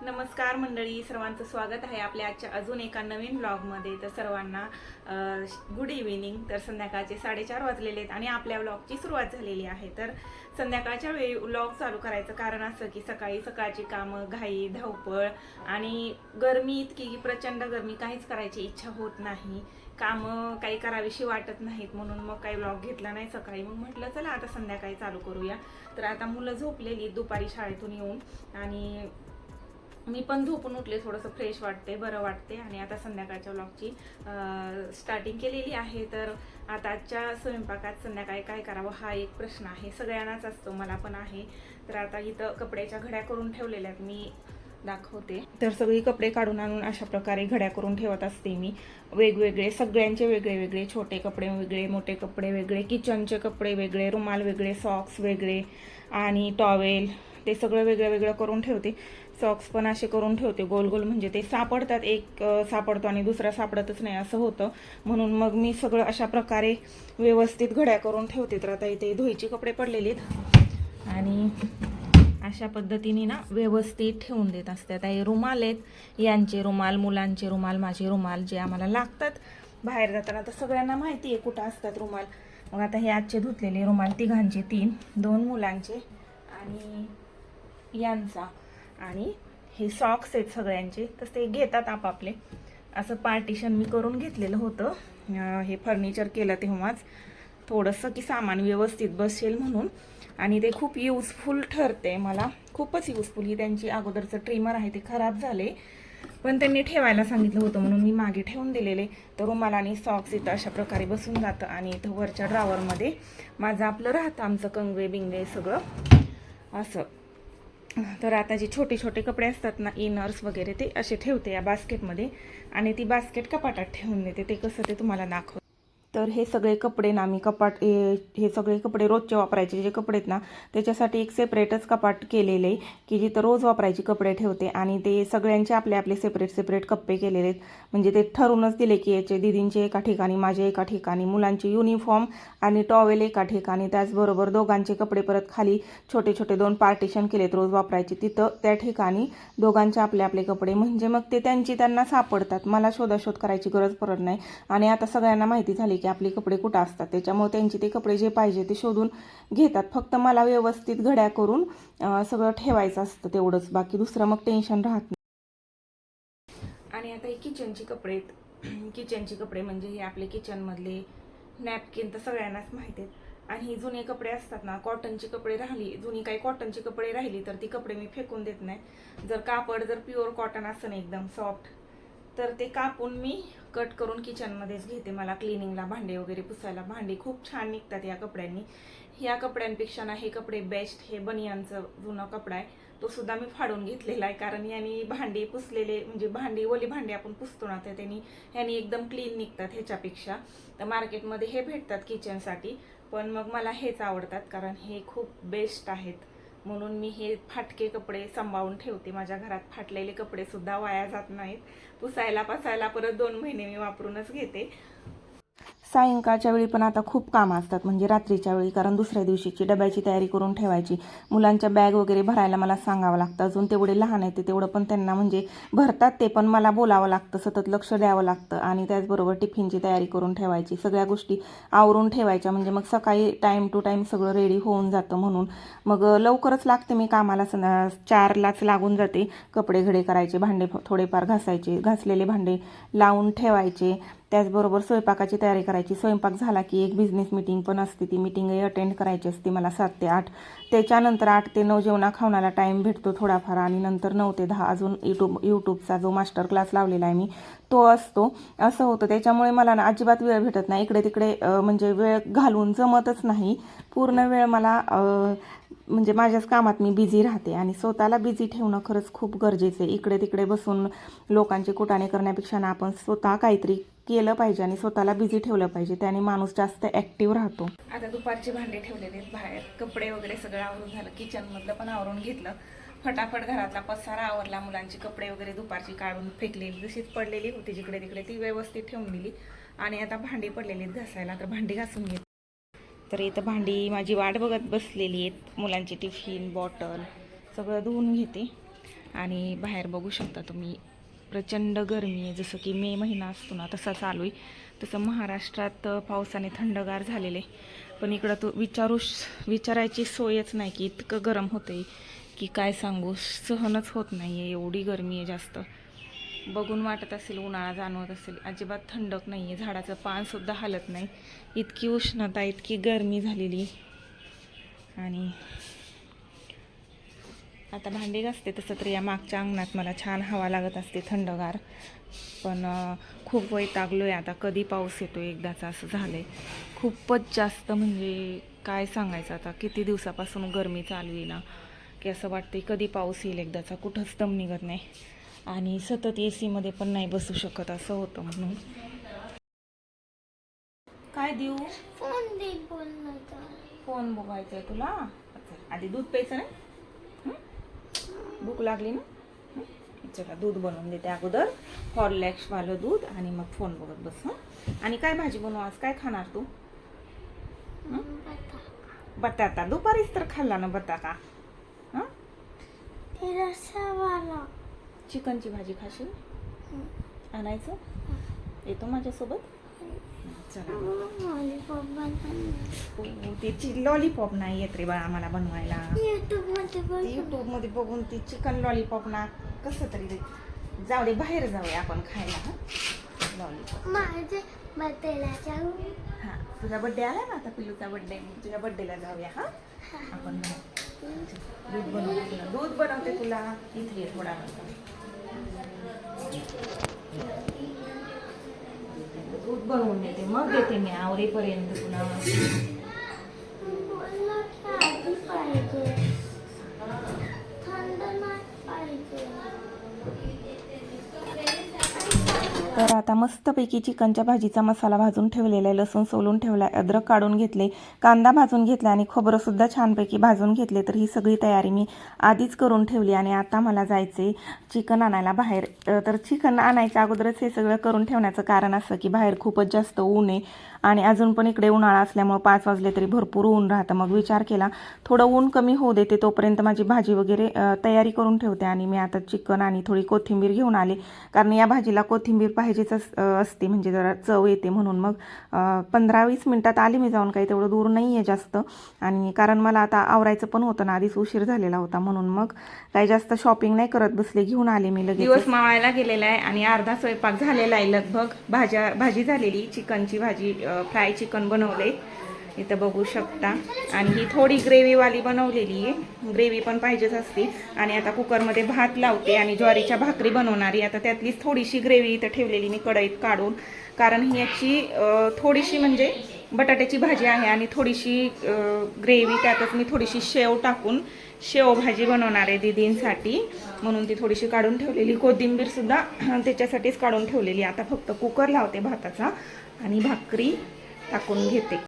नमस्कार मंडळी सर्वांचं स्वागत आहे आपल्या आजच्या अजून एका नवीन ब्लॉगमध्ये तर सर्वांना गुड इव्हिनिंग तर संध्याकाळचे साडेचार वाजलेले आहेत आणि आपल्या ब्लॉगची सुरुवात झालेली आहे. तर संध्याकाळच्या वेळी ब्लॉग चालू करायचं कारण असं की सकाळी सकाळची कामं घाई धावपळ आणि गरमी इतकी की प्रचंड गरमी काहीच करायची इच्छा होत नाही. कामं काही करावीशी वाटत नाहीत म्हणून मग काही ब्लॉग घेतला नाही सकाळी. मग म्हटलं चला आता संध्याकाळी चालू करूया. तर आता मुलं झोपलेली दुपारी शाळेतून येऊन आणि मी पण झोपून उठले थोडंसं फ्रेश वाटते बरं वाटते आणि आता संध्याकाळच्या व्लॉगची स्टार्टिंग केलेली आहे. तर आता आजच्या स्वयंपाकात संध्याकाळी काय करावं हा एक प्रश्न आहे. सगळ्यांनाच असतो मला पण आहे. तर आता इथं कपड्याच्या घड्या करून ठेवलेल्या आहेत. मी दाखवते. तर सगळी कपडे काढून आणून अशा प्रकारे घड्या करून ठेवत असते मी. वेगवेगळे सगळ्यांचे वेगळे वेगळे छोटे कपडे वेगळे मोठे कपडे वेगळे किचनचे कपडे वेगळे रुमाल वेगळे सॉक्स वेगळे आणि टॉवेल ते सगळं वेगळं वेगळं करून ठेवते. सॉक्स पण असे करून ठेवते. गोल गोल म्हणजे ते सापडतात. एक सापडतो आणि दुसरा सापडतच नाही असं होतं. म्हणून मग मी सगळं अशा प्रकारे व्यवस्थित घड्या करून ठेवते. तर आता इथे धुईचे कपडे पडलेले आहेत. आणि अशा पद्धतीने ना व्यवस्थित ठेवून देत असते. आता हे रुमाल आहेत. यांचे रुमाल मुलांचे रुमाल माझे रुमाल जे आम्हाला लागतात. बाहेर जाताना तर सगळ्यांना माहिती आहे कुठं असतात रुमाल. मग आता हे आजचे धुतलेले रुमाल तिघांचे तीन दोन मुलांचे आणि यांचा. आणि हे सॉक्स आहेत सगळ्यांचे तर ते घेतात आपापले. असं पार्टिशन मी करून घेतलेलं होतं. हे फर्निचर केलं तेव्हाच. थोडंसं की सामान व्यवस्थित बसेल म्हणून. आणि ते खूप यूजफुल ठरते मला. खूपच यूजफुल ही त्यांची अगोदरचं ट्रिमर आहे ते खराब झाले. पण त्यांनी ठेवायला सांगितलं होतं म्हणून मी मागे ठेवून दिलेले. तर मला आणि सॉक्स इथं अशा प्रकारे बसून जातं. आणि इथं वरच्या ड्रावरमध्ये माझं आपलं राहतं आमचं कंगवे बिंगवे सगळं. असं. तर आता जे छोटे छोटे कपडे असतात ना इनर्स वगैरे ते असे ठेवते या बास्केटमध्ये. आणि ती बास्केट कपाटात ठेवून देते. ते कसं ते तुम्हाला दाखव तर हे सगळे कपडे ना मी कपाट हे हे सगळे कपडे रोजचे वापरायचे. जे कपडे आहेत ना त्याच्यासाठी एक सेपरेटच कपाट केलेलं आहे की जिथं रोज वापरायचे कपडे ठेवते आणि ते सगळ्यांचे आपले आपले सेपरेट सेपरेट कप्पे केलेले आहेत. म्हणजे ते ठरूनच दिले की याचे दिदींचे एका ठिकाणी माझे एका ठिकाणी मुलांचे युनिफॉर्म आणि टॉवेल एका ठिकाणी. त्याचबरोबर दोघांचे कपडे परत खाली छोटे छोटे दोन पार्टिशन केलेत रोज वापरायचे. तिथं त्या ठिकाणी दोघांचे आपले आपले कपडे. म्हणजे मग ते त्यांची त्यांना सापडतात. मला शोधाशोध करायची गरज पडत नाही. आणि आता सगळ्यांना माहिती झाली की आपले कपडे कुठं असतात? त्याच्यामुळे त्यांचे ते कपडे जे पाहिजे ते शोधून घेतात. फक्त मला व्यवस्थित घड्या करून सगळं ठेवायचं असतं तेवढंच. बाकी दुसरं मग टेन्शन राहत नाही. आणि आता हे किचनचे कपडे आहेत. किचनचे कपडे म्हणजे हे आपले किचनमधले नॅपकिन तर सगळ्यांनाच माहिती आहेत. आणि ही जुने कपडे असतात ना कॉटनचे कपडे राहिली. जुनी काही कॉटनचे कपडे राहिली तर ती कपडे मी फेकून देत नाही. जर कापड जर प्युअर कॉटन असं ना एकदम सॉफ्ट तर ते कापून मी कट करून किचनमध्येच घेते. मला क्लिनिंगला भांडे वगैरे पुसायला. भांडे खूप छान निघतात या कपड्यांनी. ह्या कपड्यांपेक्षा ना हे कपडे बेस्ट हे बनियांचं जुनं कपडा आहे. तो सुद्धा मी फाडून घेतलेला आहे. कारण यांनी भांडी पुसलेले म्हणजे भांडी ओली भांडी आपण पुसतो ना तर त्यांनी ह्यानी एकदम क्लीन निघतात ह्याच्यापेक्षा. तर मार्केटमध्ये हे भेटतात किचनसाठी पण मग मला हेच आवडतात कारण हे खूप बेस्ट आहेत. म्हणून मी हे फाटके कपडे सांभाळून ठेवते. माझ्या घरात फाटलेले कपडे सुद्धा वाया जात नाहीत. पुसायला पसायला परत दोन महिने मी वापरूनच घेते. सायंकाळच्या वेळी पण आता खूप कामं असतात म्हणजे रात्रीच्या वेळी कारण दुसऱ्या दिवशीची डब्याची तयारी करून ठेवायची. मुलांच्या बॅग वगैरे भरायला मला सांगावं लागतं. अजून तेवढे लहान आहेत ते तेवढं पण त्यांना म्हणजे भरतात ते पण मला बोलावं लागतं सतत लक्ष द्यावं लागतं आणि त्याचबरोबर टिफिनची तयारी करून ठेवायची. सगळ्या गोष्टी आवरून ठेवायच्या म्हणजे मग सकाळी टाईम टू टाईम सगळं रेडी होऊन जातं म्हणून. मग लवकरच लागते मी कामाला सं चारलाच लागून जाते. कपडे घडे करायचे भांडे थोडेफार घासायचे घासलेले भांडे लावून ठेवायचे. त्याचबरोबर स्वयंपाकाची तयारी करायची. स्वयंपाक झाला की एक बिझनेस मिटिंग पण असते. ती मिटिंगही अटेंड करायची असते मला सात ते आठ. त्याच्यानंतर आठ ते नऊ जेवणा खावण्याला टाईम भेटतो थोडाफार आणि नंतर नऊ ते दहा अजून यूट्यूब यूट्यूबचा जो मास्टर क्लास लावलेला आहे मी तो असतो. असं होतं. त्याच्यामुळे मला ना अजिबात वेळ भेटत नाही. इकडे तिकडे म्हणजे वेळ घालून जमतच नाही. पूर्ण वेळ मला म्हणजे माझ्याच कामात मी बिझी राहते आणि स्वतःला बिझी ठेवणं खरंच खूप गरजेचं आहे. इकडे तिकडे बसून लोकांचे कुटाणे करण्यापेक्षा ना आपण स्वतः काहीतरी केलं पाहिजे आणि स्वतःला बिझी ठेवलं पाहिजे. त्याने माणूस जास्त ॲक्टिव्ह राहतो. आता दुपारचे भांडे ठेवलेले आहेत बाहेर. कपडे वगैरे सगळं आवरून झालं. किचनमधलं पण आवरून घेतलं. फटाफट घरातला पसारा आवरला मुलांची. कपडे वगैरे दुपारची काढून फेकलेली. जशीच पडलेली होती जिकडे तिकडे. ती व्यवस्थित ठेवून दिली. आणि आता भांडी पडलेली आहेत घासायला. तर भांडी घासून घेत तर इथं भांडी माझी वाट बघत बसलेली आहेत. मुलांची टिफिन बॉटल सगळं धुवून घेते. आणि बाहेर बघू शकता तुम्ही प्रचंड गरमी आहे. जसं की मे महिना असतो ना तसा चालू आहे. तसं महाराष्ट्रात पावसाने थंडगार झालेले पण इकडं तो विचारू विचारायची सोयच नाही की इतकं गरम होतं की काय सांगू? सहनच होत नाही आहे एवढी गरमी आहे जास्त. बघून वाटत असेल उन्हाळा जाणवत असेल. अजिबात थंडक नाही आहे झाडाचं पानसुद्धा हालत नाही. इतकी उष्णता इतकी गरमी झालेली आणि आता भांडी घासते तसं तर या मागच्या अंगणात मला छान हवा लागत असते थंडगार. पण खूप वैतागलो आहे आता. कधी पाऊस येतो एकदाचा असं झालं आहे खूपच जास्त म्हणजे काय सांगायचं आता? किती दिवसापासून गरमी चालू आहे ना की असं वाटतं कधी पाऊस येईल एकदाचा? कुठंच दम निघत नाही. आणि सतत ए सीमध्ये पण नाही बसू शकत असं होतं म्हणून. काय देऊ? फोन फोन बघायचा आहे तुला? आधी दूध प्यायचं नाही? भूक लागली ना? चला दूध बनवून देते अगोदर. हॉर्लॅक्सवालं दूध आणि मग फोन बघत बस हं? आणि काय भाजी बनवू आज? काय खाणार तू? बटाटा. दुपारीच तर खाल्ला ना बटाटा. हां? चिकनची भाजी खाशील? आणायचं? येतो माझ्यासोबत? चला. लॉलीपॉप नाही येत रे बाळा आम्हाला बनवायला. युट्यूबमध्ये बघून ती चिकन लॉलीपॉप ना कसं तरी जाऊ दे बाहेर जाऊया आपण खायला लॉलीपॉप हा तुझा बर्थडे आला ना आता पिलूचा बर्थडे तुझ्या बर्थडेला जाऊया हा? आपण. दूध बनवते तुला दूध बनवते तुला. इथे थोडा बनवून देते. मग देते मी आवरेपर्यंत पुन्हा. आता मस्तपैकी चिकनच्या भाजीचा मसाला भाजून ठेवलेला आहे लसूण सोलून ठेवला आहे अद्रक काढून घेतले कांदा भाजून घेतला आणि खोबरंसुद्धा छानपैकी भाजून घेतले. तर ही सगळी तयारी मी आधीच करून ठेवली आणि आता मला जायचे चिकन आणायला बाहेर. तर चिकन आणायच्या अगोदरच हे सगळं करून ठेवण्याचं कारण असं की बाहेर खूपच जास्त ऊन आहे आणि अजून पण इकडे उन्हाळा असल्यामुळं पाच वाजले तरी भरपूर ऊन राहतं. मग विचार केला थोडं ऊन कमी होऊ देते तोपर्यंत माझी भाजी वगैरे तयारी करून ठेवते आणि मी आता चिकन आणि थोडी कोथिंबीर घेऊन आले. कारण या भाजीला कोथिंबीर पाहिजेच अस- असते. म्हणजे जरा चव येते म्हणून. मग पंधरा वीस मिनटात आली मी जाऊन. काही तेवढं दूर नाही आहे जास्त. आणि कारण मला आता आवरायचं पण होतं ना. आधीच उशीर झालेला होता म्हणून. मग काही जास्त शॉपिंग नाही करत बसले. घेऊन आले मी लगेच दिवस मावायला गेलेला आहे आणि अर्धा स्वयंपाक झालेला आहे. लगभग भाज्या भाजी झालेली. चिकनची भाजी फ्राय चिकन बनवले. इथं बघू शकता. आणि ही थोडी ग्रेव्हीवाली बनवलेली आहे. ग्रेव्ही पण पाहिजेच असते. आणि आता कुकरमध्ये भात लावते आणि ज्वारीच्या भाकरी बनवणारी. आता त्यातलीच थोडीशी ग्रेव्ही इथं ठेवलेली मी कढईत काढून. कारण ही याची थोडीशी म्हणजे बटाट्याची भाजी आहे आणि थोडीशी ग्रेव्ही त्यातच मी थोडीशी शेव टाकून शेव भाजी बनवणार आहे दीदींसाठी. म्हणून ती थोडीशी काढून ठेवलेली. कोथिंबीरसुद्धा त्याच्यासाठीच काढून ठेवलेली आता फक्त कुकर लावते भाताचा. आणि भाकरी टाकून घेते.